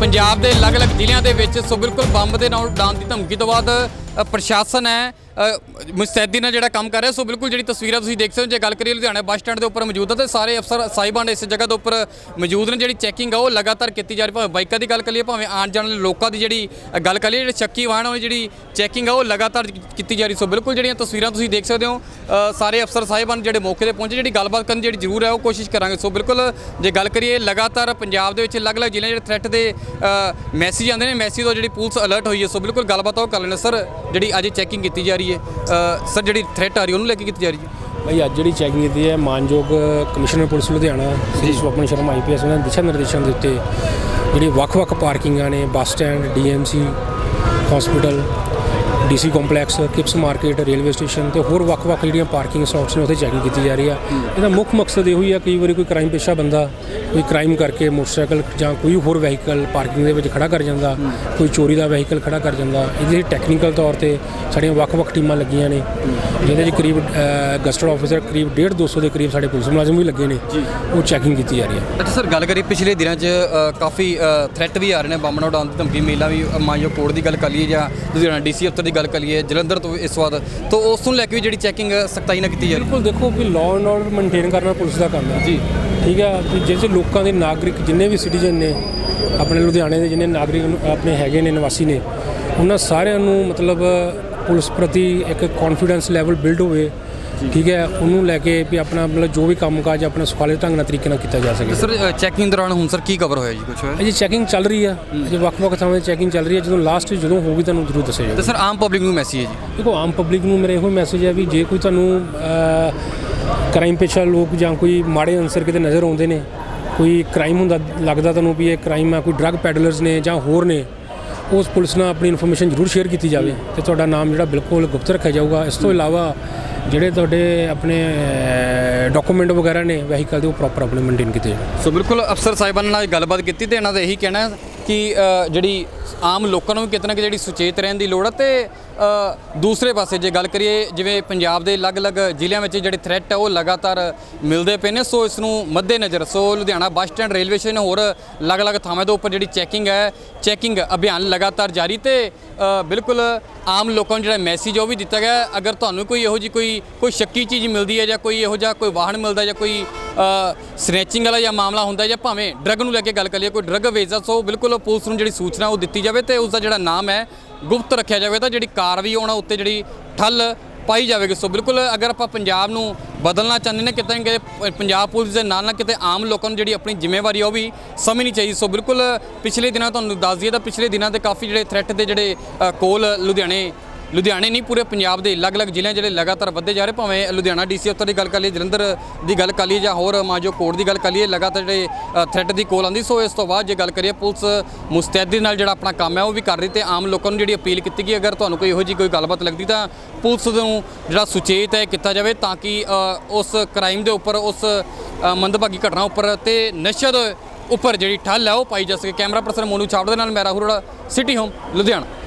ਪੰਜਾਬ ਦੇ ਅਲੱਗ-ਅਲੱਗ ਜ਼ਿਲ੍ਹਿਆਂ ਦੇ ਵਿੱਚ ਸੋ ਬਿਲਕੁਲ ਬੰਬ ਦੇ ਨਾਲ ਉਡਾਨ ਦੀ ਧਮਕੀ ਤੋਂ ਬਾਅਦ ਪ੍ਰਸ਼ਾਸਨ ਹੈ ਮੁਸਤੈਦੀ ਨਾਲ ਜਿਹੜਾ ਕੰਮ ਕਰ ਰਿਹਾ ਸੋ ਬਿਲਕੁਲ ਜਿਹੜੀ ਤਸਵੀਰਾਂ ਤੁਸੀਂ ਦੇਖ ਸਕਦੇ ਹੋ ਜੇ ਗੱਲ ਕਰੀਏ ਲੁਧਿਆਣਾ ਬੱਸ ਸਟੈਂਡ ਦੇ ਉੱਪਰ ਮੌਜੂਦ ਹੈ ਤੇ ਸਾਰੇ ਅਫਸਰ ਸਾਹਿਬਾਨ ਇਸ ਜਗ੍ਹਾ ਦੇ ਉੱਪਰ ਮੌਜੂਦ ਨੇ ਜਿਹੜੀ ਚੈਕਿੰਗ ਆ ਉਹ ਲਗਾਤਾਰ ਕੀਤੀ ਜਾ ਰਹੀ ਭਾਵੇਂ ਬਾਈਕਾਂ ਦੀ ਗੱਲ ਕਰੀਏ ਭਾਵੇਂ ਆਉਣ ਜਾਣ ਵਾਲੇ ਲੋਕਾਂ ਦੀ ਜਿਹੜੀ ਅ, ਗੱਲ ਕਰੀਏ ਜਿਹੜੇ ਸ਼ੱਕੀ ਵਾਹਨ ਉਹ ਜਿਹੜੀ ਚੈਕਿੰਗ ਆ ਉਹ ਲਗਾਤਾਰ ਕੀਤੀ ਜਾ ਰਹੀ ਸੋ ਬਿਲਕੁਲ ਜਿਹੜੀਆਂ ਤਸਵੀਰਾਂ ਤੁਸੀਂ ਦੇਖ ਸਕਦੇ ਹੋ ਸਾਰੇ ਅਫਸਰ ਸਾਹਿਬਾਨ ਜਿਹੜੇ ਮੌਕੇ ਤੇ ਪਹੁੰਚੇ ਜਿਹੜੀ ਗੱਲਬਾਤ ਕਰਨ ਦੀ ਜਿਹੜੀ ਜ਼ਰੂਰ ਹੈ ਉਹ ਕੋਸ਼ਿਸ਼ ਕਰਾਂਗੇ। ਸੋ ਬਿਲਕੁਲ ਜੇ ਗੱਲ ਕਰੀਏ ਲਗਾਤਾਰ ਪੰਜਾਬ ਦੇ ਵਿੱਚ ਅਲੱਗ-ਅਲੱਗ ਜ਼ਿਲ੍ਹਿਆਂ ਜਿਹੜੇ ਥ੍ਰੈਟ ਦੇ ਮੈਸੇਜ ਆਉਂਦੇ ਨੇ ਮੈਸੇਜ ਤੋਂ ਜਿਹੜੀ ਪੁਲਿਸ ਅਲਰਟ ਹੋਈ ਹੈ ਸੋ ਬਿਲਕੁਲ ਗੱਲਬਾਤ ਉਹ ਕਰ ਲੈਣਾ ਸਰ ਜਿਹੜੀ ਅੱਜ ਚੈਕਿੰਗ ਕੀਤੀ ਜਾ ਰਹੀ ਹੈ ਸਰ ਜਿਹੜੀ ਥ੍ਰੈਟ ਆ ਰਹੀ ਉਹਨੂੰ ਲੈ ਕੇ ਕੀਤੀ ਜਾ ਰਹੀ ਹੈ? ਭਾਈ ਅੱਜ ਜਿਹੜੀ ਚੈਕਿੰਗ ਕੀਤੀ ਹੈ ਮਾਨਯੋਗ commissioner police Ludhiana Shri Swapan Sharma IPS ਉਹਨਾਂ ਦੇ ਦਿਸ਼ਾ ਨਿਰਦੇਸ਼ਾਂ ਦੇ ਉੱਤੇ ਜਿਹੜੀ ਵੱਖ-ਵੱਖ ਪਾਰਕਿੰਗਾਂ ਨੇ bus stand DMC hospital DC complex Kipps market railway station ਤੇ ਹੋਰ ਵੱਖ-ਵੱਖ ਜਿਹੜੀਆਂ ਪਾਰਕਿੰਗ ਸਲੌਟਸ ਨੇ ਉੱਥੇ ਚੈਕਿੰਗ ਕੀਤੀ ਜਾ ਰਹੀ ਆ। ਇਹਦਾ ਮੁੱਖ ਮਕਸਦ ਇਹੋ ਹੀ ਆ ਕਈ ਵਾਰੀ ਕੋਈ ਕ੍ਰਾਈਮ ਪੇਸ਼ਾ ਬੰਦਾ ਕੋਈ ਕ੍ਰਾਈਮ ਕਰਕੇ ਮੋਟਰਸਾਈਕਲ ਜਾਂ ਕੋਈ ਹੋਰ ਵਹੀਕਲ ਪਾਰਕਿੰਗ ਦੇ ਵਿੱਚ ਖੜਾ ਕਰ ਜਾਂਦਾ ਕੋਈ ਚੋਰੀ ਦਾ ਵਹੀਕਲ ਖੜਾ ਕਰ ਜਾਂਦਾ। ਇਹਦੇ ਟੈਕਨੀਕਲ ਤੌਰ ਤੇ ਸਾਡੀਆਂ ਵੱਖ-ਵੱਖ ਟੀਮਾਂ ਲੱਗੀਆਂ ਨੇ ਜਿਹਦੇ 'ਚ ਕਰੀਬ ਗਸਟਡ ਆਫੀਸਰ ਕਰੀਬ 1.5 200 ਦੇ ਕਰੀਬ ਸਾਡੇ ਪੁਲਿਸ ਮੁਲਾਜ਼ਮ ਵੀ ਲੱਗੇ ਨੇ। ਉਹ ਚੈਕਿੰਗ ਕੀਤੀ ਜਾ ਰਹੀ ਹੈ ਅੱਛਾ ਸਰ ਗੱਲ ਕਰੀਏ ਪਿਛਲੇ ਦਿਨਾਂ 'ਚ ਕਾਫੀ ਥ੍ਰੈਟ ਵੀ ਆ ਰਹੇ ਨੇ ਬੰਬ ਨਾਲ ਉਡਾਉਣ ਦੀ ਧਮਕੀ ਮੇਲਾ ਵੀ ਮਾਨਯੋਗ ਕੋਰਟ ਦੀ ਗੱਲ ਕਰ ਲਈਏ ਜਾਂ ਲੁਧਿਆਣਾ ਡੀਸੀ ਅਫਸਰ ਦੀ ਗੱਲ ਕਰ ਲਈਏ ਜਲੰਧਰ ਤੋਂ ਇਸ ਵਾਰ ਤੋਂ ਉਸ ਨੂੰ ਲੈ ਕੇ ਵੀ ਜਿਹੜੀ ਚੈਕਿੰਗ ਸਖਤਾਈ ਨਾਲ ਕੀਤੀ ਜਾ ਰਹੀ ਬਿਲਕੁਲ ਦੇਖੋ ਵੀ ਲਾਅ ਐਂਡ ਆਰਡਰ ਮੇਨਟੇਨ ਕਰਨਾ ਪੁਲਿਸ ਦਾ ਕੰਮ ਹੈ। ਜੀ। ਠੀਕ ਹੈ ਵੀ ਜਿਸ ਲੋਕਾਂ ਦੇ ਨਾਗਰਿਕ ਜਿੰਨੇ ਵੀ ਸਿਟੀਜ਼ਨ ਨੇ ਆਪਣੇ ਲੁਧਿਆਣੇ ਦੇ ਜਿੰਨੇ ਨਾਗਰਿਕ ਆਪਣੇ ਹੈਗੇ ਨੇ ਨਿਵਾਸੀ ਨੇ ਉਹਨਾਂ ਸਾਰਿਆਂ ਨੂੰ ਮਤਲਬ ਪੁਲਿਸ ਪ੍ਰਤੀ ਇੱਕ ਕੌਨਫੀਡੈਂਸ ਲੈਵਲ ਬਿਲਡ ਹੋਵੇ ਠੀਕ ਹੈ ਉਹਨੂੰ ਲੈ ਕੇ ਵੀ ਆਪਣਾ ਮਤਲਬ ਜੋ ਵੀ ਕੰਮਕਾਜ ਆਪਣਾ ਸੁਖਾਲੇ ਢੰਗ ਨਾਲ ਤਰੀਕੇ ਨਾਲ ਕੀਤਾ ਜਾ ਸਕੇ। ਸਰ ਚੈਕਿੰਗ ਦੌਰਾਨ ਹੁਣ ਸਰ ਕੀ ਕਵਰ ਹੋਇਆ ਜੀ ਕੁਝ ਹੋਇਆ ਅਜੇ ਚੈਕਿੰਗ ਚੱਲ ਰਹੀ ਆ। ਅਜੇ ਵੱਖ-ਵੱਖ ਥਾਵਾਂ ਤੇ ਚੈਕਿੰਗ ਚੱਲ ਰਹੀ ਹੈ ਜਦੋਂ ਲਾਸਟ ਜਦੋਂ ਹੋਊਗੀ ਤੁਹਾਨੂੰ ਜ਼ਰੂਰ ਦੱਸਿਆ ਤੇ ਜਾਊਗਾ ਸਰ ਆਮ ਪਬਲਿਕ ਨੂੰ ਮੈਸੇਜ ਹੈ ਜੀ? ਦੇਖੋ ਆਮ ਪਬਲਿਕ ਨੂੰ ਮੇਰਾ ਇਹੋ ਮੈਸੇਜ ਹੈ ਵੀ ਜੇ ਕੋਈ ਤੁਹਾਨੂੰ ਕ੍ਰਾਈਮ ਪੇਸ਼ਾ ਲੋਕ ਜਾਂ ਕੋਈ ਮਾੜੇ ਅਨਸਰ ਕਿਤੇ ਨਜ਼ਰ ਆਉਂਦੇ ਨੇ ਕੋਈ ਕ੍ਰਾਈਮ ਹੁੰਦਾ ਲੱਗਦਾ ਤੁਹਾਨੂੰ ਵੀ ਇਹ ਕ੍ਰਾਈਮ ਆ ਕੋਈ ਡਰੱਗ ਪੈਡਲਰਸ ਨੇ ਜਾਂ ਹੋਰ ਨੇ ਉਸ ਪੁਲਿਸ ਨਾਲ ਆਪਣੀ ਇਨਫੋਰਮੇਸ਼ਨ ਜ਼ਰੂਰ ਸ਼ੇਅਰ ਕੀਤੀ ਜਾਵੇ। ਤੇ ਤੁਹਾਡਾ ਨਾਮ ਜਿਹੜਾ ਬਿਲਕੁਲ ਗੁਪਤ ਰੱਖਿਆ ਜਾਊਗਾ। ਇਸ ਤੋਂ ਇਲਾਵਾ ਜਿਹੜੇ ਤੁਹਾਡੇ ਆਪਣੇ ਡਾਕੂਮੈਂਟ ਵਗੈਰਾ ਨੇ ਵਹੀਕਲ ਦੇ ਉਹ ਪ੍ਰੋਪਰ ਆਪਣੇ ਮੇਨਟੇਨ ਕੀਤੇ ਜਾਣ। ਸੋ ਬਿਲਕੁਲ ਅਫਸਰ ਸਾਹਿਬਾਨ ਨਾਲ ਗੱਲਬਾਤ ਕੀਤੀ ਤੇ ਇਹਨਾਂ ਦਾ ਇਹੀ ਕਹਿਣਾ ਹੈ ਕਿ ਜਿਹੜੀ ਆਮ ਲੋਕਾਂ ਨੂੰ ਵੀ ਕਿਤੇ ਨਾ ਕਿਤੇ ਜਿਹੜੀ ਸੁਚੇਤ ਰਹਿਣ ਦੀ ਲੋੜ ਹੈ ਤੇ ਦੂਸਰੇ ਪਾਸੇ ਜੇ ਗੱਲ ਕਰੀਏ, ਜਿਵੇਂ ਪੰਜਾਬ ਦੇ ਅਲੱਗ-ਅਲੱਗ ਜ਼ਿਲ੍ਹਿਆਂ ਵਿੱਚ ਜਿਹੜੇ ਥ੍ਰੈਟ ਹੈ ਉਹ ਲਗਾਤਾਰ ਮਿਲਦੇ ਪਏ ਨੇ, ਸੋ ਇਸ ਨੂੰ ਮੱਦੇ ਨਜ਼ਰ so Ludhiana bus stand, railway station ਹੋਰ ਅਲੱਗ-ਅਲੱਗ ਥਾਵਾਂ ਦੇ ਉੱਪਰ ਜਿਹੜੀ ਚੈਕਿੰਗ ਹੈ ਚੈਕਿੰਗ ਅਭਿਆਨ ਲਗਾਤਾਰ ਜਾਰੀ ਤੇ ਬਿਲਕੁਲ ਆਮ ਲੋਕਾਂ ਨੂੰ ਜਿਹੜਾ ਮੈਸੇਜ ਉਹ ਵੀ ਦਿੱਤਾ ਗਿਆ। ਅਗਰ ਤੁਹਾਨੂੰ ਕੋਈ ਇਹੋ ਜੀ ਕੋਈ ਕੋਈ ਸ਼ੱਕੀ ਚੀਜ਼ ਮਿਲਦੀ ਹੈ ਜਾਂ ਕੋਈ ਇਹੋ ਜਿਹਾ ਕੋਈ ਵਾਹਨ ਮਿਲਦਾ ਜਾਂ ਕੋਈ ਸਨੈਚਿੰਗ ਵਾਲਾ ਜਾਂ ਮਾਮਲਾ ਹੁੰਦਾ ਜਾਂ ਭਾਵੇਂ ਡਰੱਗ ਨੂੰ ਲੈ ਕੇ ਗੱਲ ਕਰੀਏ ਕੋਈ ਡਰੱਗ ਵੇਚਦਾ, ਸੋ ਬਿਲਕੁਲ ਪੁਲਿਸ ਨੂੰ ਜਿਹੜੀ ਸੂਚਨਾ ਉਹ ਦਿੱਤੀ ਜਾਵੇ ਤੇ ਉਸ ਦਾ ਜਿਹੜਾ ਨਾਮ ਹੈ, ਗੁਪਤ ਰੱਖਿਆ ਜਾਵੇ ਤਾਂ ਜਿਹੜੀ ਕਾਰਵਾਈ ਉਹਨਾਂ ਉੱਤੇ ਜਿਹੜੀ ਠੱਲ ਪਾਈ ਜਾਵੇਗੀ। ਸੋ ਬਿਲਕੁਲ ਅਗਰ ਆਪਾਂ ਪੰਜਾਬ ਨੂੰ ਬਦਲਣਾ ਚਾਹੁੰਦੇ ਨੇ, ਕਿਤੇ ਨਾ ਕਿਤੇ ਪੰਜਾਬ ਪੁਲਿਸ ਦੇ ਨਾਲ ਨਾਲ ਕਿਤੇ ਆਮ ਲੋਕਾਂ ਨੂੰ ਜਿਹੜੀ ਆਪਣੀ ਜ਼ਿੰਮੇਵਾਰੀ ਆ ਉਹ ਵੀ ਸਮਝਣੀ ਚਾਹੀਦੀ। ਸੋ ਬਿਲਕੁਲ ਪਿਛਲੇ ਦਿਨਾਂ, ਤੁਹਾਨੂੰ ਦੱਸ ਦਈਏ ਤਾਂ ਪਿਛਲੇ ਦਿਨਾਂ 'ਤੇ ਕਾਫੀ ਜਿਹੜੇ ਥ੍ਰੈਟ ਦੇ ਜਿਹੜੇ ਕੋਲ ਲੁਧਿਆਣੇ ਲੁਧਿਆਣੇ ਨਹੀਂ, ਪੂਰੇ ਪੰਜਾਬ ਦੇ ਅਲੱਗ-ਅਲੱਗ ਜ਼ਿਲ੍ਹਿਆਂ ਜਿਹੜੇ ਲਗਾਤਾਰ ਵੱਧਦੇ ਜਾ ਰਹੇ, ਭਾਵੇਂ ਲੁਧਿਆਣਾ ਡੀਸੀ ਅਫਸਰ ਦੀ ਗੱਲ ਕਰ ਲਈਏ, ਜਲੰਧਰ ਦੀ ਗੱਲ ਕਰ ਲਈਏ ਜਾਂ ਹੋਰ ਮਾਜੋ ਕੋਰਟ ਦੀ ਗੱਲ ਕਰ ਲਈਏ, ਲਗਾਤਾਰ ਜਿਹੜੇ ਥ੍ਰੈਟ ਦੀ ਕੋਲ ਆਉਂਦੀ। ਸੋ ਇਸ ਤੋਂ ਬਾਅਦ ਜੇ ਗੱਲ ਕਰੀਏ ਪੁਲਿਸ ਮੁਸਤੈਦੀ ਨਾਲ ਜਿਹੜਾ ਆਪਣਾ ਕੰਮ ਹੈ, ਉਹ ਵੀ ਕਰ ਰਹੀ ਤੇ ਆਮ ਲੋਕਾਂ ਨੂੰ ਜਿਹੜੀ ਅਪੀਲ ਕੀਤੀ ਗਈ, ਅਗਰ ਤੁਹਾਨੂੰ ਕੋਈ ਇਹੋ ਜੀ ਕੋਈ ਗੱਲਬਾਤ ਲੱਗਦੀ ਤਾਂ ਪੁਲਿਸ ਨੂੰ ਜਿਹੜਾ ਸੁਚੇਤ ਹੈ ਕੀਤਾ ਜਾਵੇ ਤਾਂ ਕਿ ਉਸ ਕ੍ਰਾਈਮ ਦੇ ਉੱਪਰ, ਉਸ ਮੰਦਭਾਗੀ ਘਟਨਾ ਉੱਪਰ ਤੇ ਨਸ਼ੇ ਦੇ ਉੱਪਰ ਜਿਹੜੀ ਠੱਲ ਹੈ, ਉਹ ਪਾਈ ਜਾ ਸਕੇ। ਕੈਮਰਾ ਪਰਸਨ ਮੋਨੂ ਛਾਪੜ ਦੇ ਨਾਲ, ਮੈਂ ਰਾਹੁਲ ਸਿਟੀ ਹੋਮ ਲੁਧਿਆਣਾ।